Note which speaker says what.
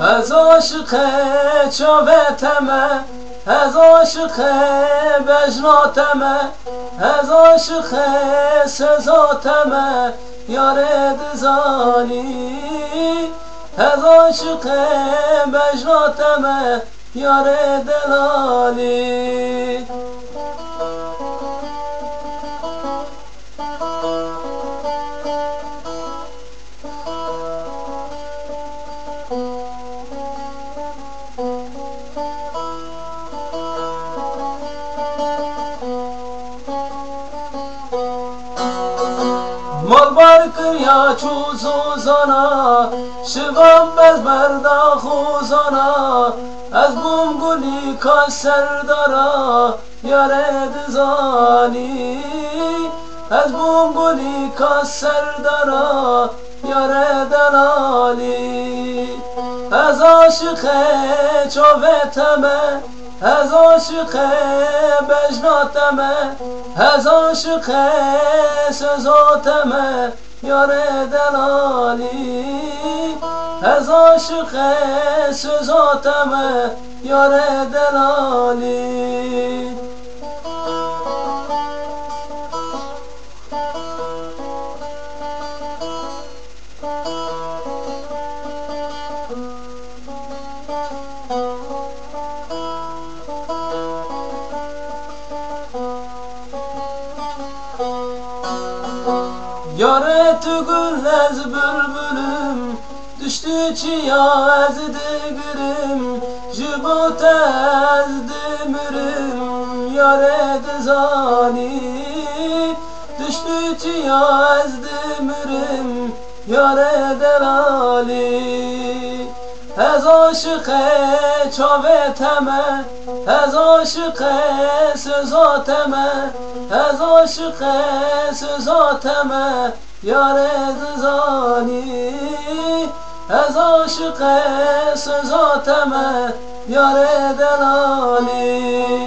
Speaker 1: از عاشق چاوتمه از عاشق بجناتمه از عاشق سزاتمه یار دزانی از عاشق بجناتمه یار دلالی. مال بار یا چو زوزانا شوام بز بردا خوزانا از بوم گلی کا سردارا یار دزانی. از بوم گلی کا سردارا یار دلالی. از عاشق چوتمه از عاشق بجناتمه از عاشق سزاتمه یار دلالی. از عاشق سزاتمه یار دلالی. Yare tügülez bülbülüm Düştü çiya ezdi birim. Jibo tezdi mirim Yare zani Düştü çiya ezdi mirim Yare delali. Hezar عشق چاوه تما از عشق سوز او تما از عشق سوز او تما یار دلانی از عشق سوز او تما یار دلانی